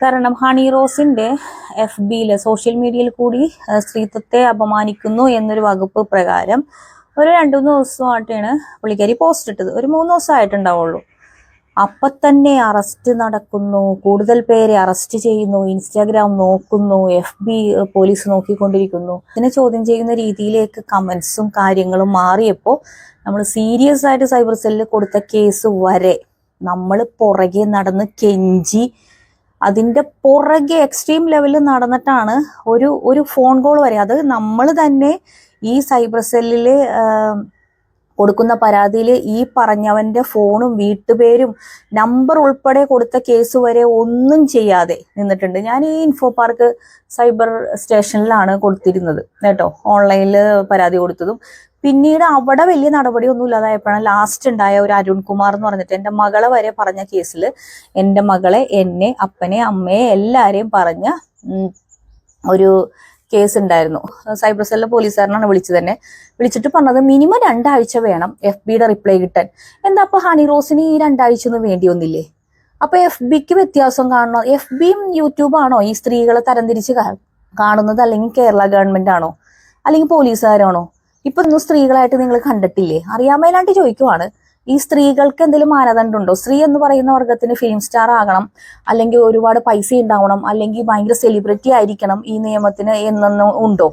കാരണം ഹണി റോസിന്റെ എഫ് ബിയിൽ സോഷ്യൽ മീഡിയയിൽ കൂടി സ്ത്രീത്വത്തെ അപമാനിക്കുന്നു എന്നൊരു വകുപ്പ് പ്രകാരം ഒരു രണ്ടു മൂന്ന് ദിവസമായിട്ടാണ് പുള്ളിക്കാരി പോസ്റ്റ് ഇട്ടത്. ഒരു മൂന്ന് ദിവസമായിട്ടുണ്ടാവുള്ളൂ. അപ്പൊ തന്നെ അറസ്റ്റ് നടക്കുന്നു. കൂടുതൽ പേരെ അറസ്റ്റ് ചെയ്യുന്നു. ഇൻസ്റ്റാഗ്രാം നോക്കുന്നു. എഫ് ബി പോലീസ് നോക്കിക്കൊണ്ടിരിക്കുന്നു. ഇതിനെ ചോദ്യം ചെയ്യുന്ന രീതിയിലേക്ക് കമന്റ്സും കാര്യങ്ങളും മാറിയപ്പോൾ നമ്മൾ സീരിയസ് ആയിട്ട് സൈബർ സെല്ലിൽ കൊടുത്ത കേസ് വരെ നമ്മൾ പുറകെ നടന്ന് കെഞ്ചി അതിന്റെ പുറകെ എക്സ്ട്രീം ലെവലിൽ നടന്നിട്ടാണ് ഒരു ഒരു ഫോൺ കോൾ വരെ. അത് നമ്മൾ തന്നെ ഈ സൈബർ സെല്ലിൽ കൊടുക്കുന്ന പരാതിയിൽ ഈ പറഞ്ഞവന്റെ ഫോണും വീട്ടുപേരും നമ്പർ ഉൾപ്പെടെ കൊടുത്ത കേസ് വരെ ഒന്നും ചെയ്യാതെ നിന്നിട്ടുണ്ട്. ഞാൻ ഈ ഇൻഫോ പാർക്ക് സൈബർ സ്റ്റേഷനിലാണ് കൊടുത്തിരുന്നത് കേട്ടോ. ഓൺലൈനിൽ പരാതി കൊടുത്തതും. പിന്നീട് അവിടെ വലിയ നടപടിയൊന്നും ഇല്ലാതായപ്പോഴാണ് ലാസ്റ്റ് ഉണ്ടായ ഒരു അരുൺകുമാർ എന്ന് പറഞ്ഞിട്ട് എന്റെ മകളെ വരെ പറഞ്ഞ കേസിൽ എന്റെ മകളെ എന്നെ അപ്പനെ അമ്മയെ എല്ലാവരെയും പറഞ്ഞ ഒരു കേസ് ഉണ്ടായിരുന്നു സൈബർ സെല്ലിലെ പോലീസുകാരനാണ് വിളിച്ചത് തന്നെ. വിളിച്ചിട്ട് പറഞ്ഞത് മിനിമം രണ്ടാഴ്ച വേണം എഫ് ബിയുടെ റിപ്ലൈ കിട്ടാൻ. എന്താ അപ്പൊ ഹണി റോസിന് ഈ രണ്ടാഴ്ച ഒന്നും വേണ്ടി വന്നില്ലേ അപ്പൊ എഫ് ബിക്ക് വ്യത്യാസം കാണണോ? എഫ് ബിയും യൂട്യൂബാണോ ഈ സ്ത്രീകളെ തരംതിരിച്ച് കാണുന്നത്? അല്ലെങ്കിൽ കേരള ഗവൺമെന്റ് ആണോ? അല്ലെങ്കിൽ പോലീസുകാരാണോ? ഇപ്പൊ ഒന്നും സ്ത്രീകളായിട്ട് നിങ്ങൾ കണ്ടിട്ടില്ലേ? അറിയാമേലാണ്ട് ചോദിക്കുവാണ്. ഈ സ്ത്രീകൾക്ക് എന്തെങ്കിലും മാനദണ്ഡമുണ്ടോ? സ്ത്രീ എന്ന് പറയുന്ന വർഗത്തിന് ഫിലിം സ്റ്റാർ ആകണം അല്ലെങ്കിൽ ഒരുപാട് പൈസ ഉണ്ടാവണം അല്ലെങ്കിൽ ഭയങ്കര സെലിബ്രിറ്റി ആയിരിക്കണം ഈ നിയമത്തിന് എന്നൊന്നും ഉണ്ടോ?